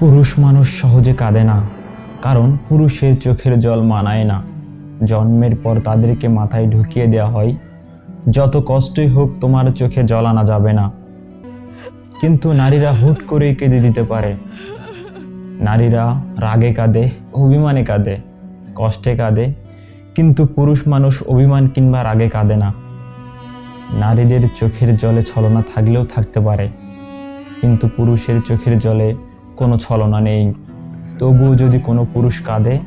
পুরুষ মানুষ সহজে কাঁদে না, কারণ পুরুষের চোখের জল মানায় না। জন্মের পর তাদেরকে মাথায় ঢুকিয়ে দেওয়া হয়। যত কষ্টই হোক, তোমার চোখে জল আনা যাবে না। কিন্তু নারীরা হুট করেই কেঁদে দিতে পারে। নারীরা রাগে কাঁদে, অভিমানে কাঁদে, কষ্টে কাঁদে, কিন্তু পুরুষ মানুষ অভিমান কিংবা রাগে কাঁদে না। নারীদের চোখের জলে ছলনা থাকলেও থাকতে পারে, কিন্তু পুরুষের চোখের জলে কোনো ছলনা নেই। তবুও যদি কোনো পুরুষ কাঁদে,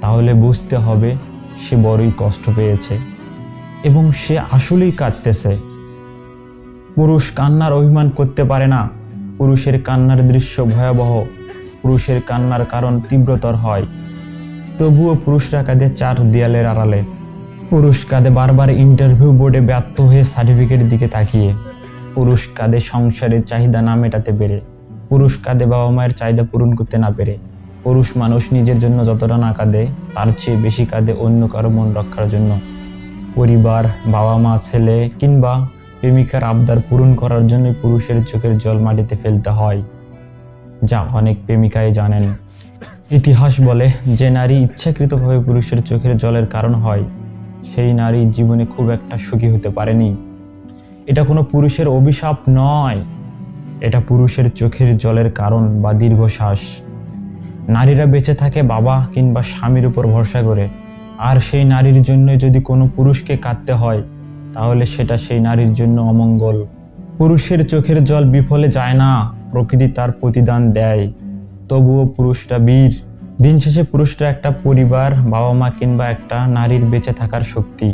তাহলে বুঝতে হবে সে বড়ই কষ্ট পেয়েছে এবং সে আসলেই কাঁদতেছে। পুরুষ কান্নার অভিমান করতে পারে না। পুরুষের কান্নার দৃশ্য ভয়াবহ। পুরুষের কান্নার কারণ তীব্রতর হয়। তবুও পুরুষরা কাঁদে চার দেয়ালের আড়ালে। পুরুষ কাঁদে বারবার ইন্টারভিউ বোর্ডে ব্যর্থ হয়ে সার্টিফিকেটের দিকে তাকিয়ে। পুরুষ কাঁদে সংসারের চাহিদা না মেটাতে পেরে। পুরুষ কাঁদে বাবা মায়ের চাহিদা পূরণ করতে না পেরে পুরুষ মানুষ নিজের জন্য যতটা না কাঁদে, তার চেয়ে বেশি কাঁদে অন্য কারও মন রক্ষার জন্য। পরিবার, বাবা মা, ছেলে কিংবা প্রেমিকার আবদার পূরণ করার জন্য পুরুষের চোখের জল মাটিতে ফেলতে হয়। যা অনেক প্রেমিকাই জানেন। ইতিহাস বলে, যে নারী ইচ্ছাকৃতভাবে পুরুষের চোখের জলের কারণ হয়, সেই নারী জীবনে খুব একটা সুখী হতে পারেনি। এটা কোনো পুরুষের অভিশাপ নয়। এটা পুরুষের চোখের জলের কারণ বা দীর্ঘশ্বাস। নারীরা বেঁচে থাকে বাবা কিংবা স্বামীর উপর ভরসা করে। আর সেই নারীর জন্য যদি কোনো পুরুষকে কাঁদতে হয়, তাহলে সেটা সেই নারীর জন্য অমঙ্গল। পুরুষের চোখের জল বিফলে যায় না, প্রকৃতি তার প্রতিদান দেয়। তবুও পুরুষরা বীর। দিন শেষে পুরুষরা একটা পরিবার বাবা মা কিংবা একটা নারীর বেঁচে থাকার শক্তি।